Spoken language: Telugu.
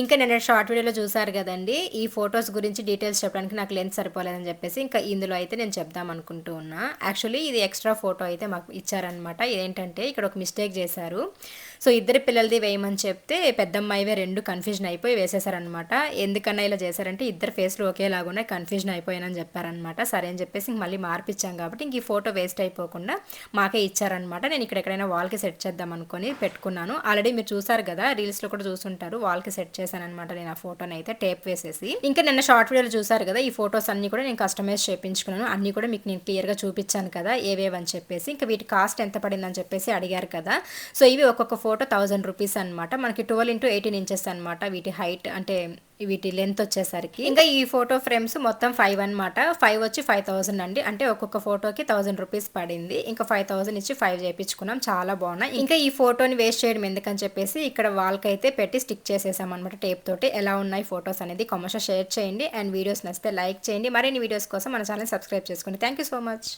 ఇంకా నేను షార్ట్ వీడియోలో చూసారు కదండి ఈ ఫొటోస్ గురించి డీటెయిల్స్ చెప్పడానికి నాకు లెన్స్ సరిపోలేదని చెప్పేసి ఇంకా ఇందులో అయితే నేను చెప్దాం అనుకుంటూ ఉన్నా. యాక్చువల్లీ ఇది ఎక్స్ట్రా ఫోటో అయితే మాకు ఇచ్చారనమాట ఏంటంటే ఇక్కడ ఒక మిస్టేక్ చేశారు. సో ఇద్దరు పిల్లలది వేయమని చెప్తే పెద్దమ్మాయివే రెండు కన్ఫ్యూజన్ అయిపోయి వేసేసారనమాట ఎందుకన్నా ఇలా చేశారంటే ఇద్దరు ఫేస్లు ఒకేలాగా ఉన్నాయి కన్ఫ్యూజన్ అయిపోయానని చెప్పారనమాట సరే అని చెప్పేసి ఇంక మళ్ళీ మార్పిచ్చాం కాబట్టి ఇంక ఈ ఫోటో వేస్ట్ అయిపోకుండా మాకే ఇచ్చారనమాట నేను ఇక్కడ ఎక్కడైనా వాల్కి సెట్ చేద్దాం అనుకుని పెట్టుకున్నాను. ఆల్రెడీ మీరు చూసారు కదా రీల్స్లో కూడా చూసుంటారు. వాల్కి సెట్ చేశానమాట నేను ఆ ఫోటోని అయితే టేప్ వేసేసి. ఇంకా నిన్న షార్ట్ వీడియోలు చూసారు కదా ఈ ఫోటోస్ అన్ని కూడా నేను కస్టమైజ్ చేయించుకున్నాను అన్ని కూడా మీకు నేను క్లియర్గా చూపించాను కదా ఏవేవని చెప్పేసి. ఇంకా వీటి కాస్ట్ ఎంత పడిందని చెప్పేసి అడిగారు కదా. సో ఇవి ఒక్కొక్క ఫోటో థౌజండ్ రూపీస్ అనమాట మనకి ట్వెల్వ్ ఇంటూ ఎయిటీన్ ఇంచెస్ అనమాట వీటి హైట్ అంటే వీటి లెంత్ వచ్చేసరికి. ఇంకా ఈ ఫోటో ఫ్రేమ్స్ మొత్తం ఫైవ్ అనమాట ఫైవ్ వచ్చి ఫైవ్ థౌసండ్ అండి. అంటే ఒక్కొక్క ఫోటోకి థౌసండ్ రూపీస్ పడింది. ఇంకా ఫైవ్ థౌసండ్ ఇచ్చి ఫైవ్ చేయించుకున్నాం చాలా బాగున్నాయి ఇంకా ఈ ఫోటోని వేస్ట్ చేయడం ఎందుకని చెప్పేసి ఇక్కడ వాల్కి అయితే పెట్టి స్టిక్ చేసేసాం అనమాట టేప్ తోటి. ఎలా ఉన్నాయి ఫోటోస్ అనేది కామెంట్స్ షేర్ చేయండి. అండ్ వీడియోస్ నచ్చితే లైక్ చేయండి. మరిన్ని వీడియోస్ కోసం మన ఛానల్ సబ్స్క్రైబ్ చేసుకోండి థ్యాంక్ యూ సో మచ్.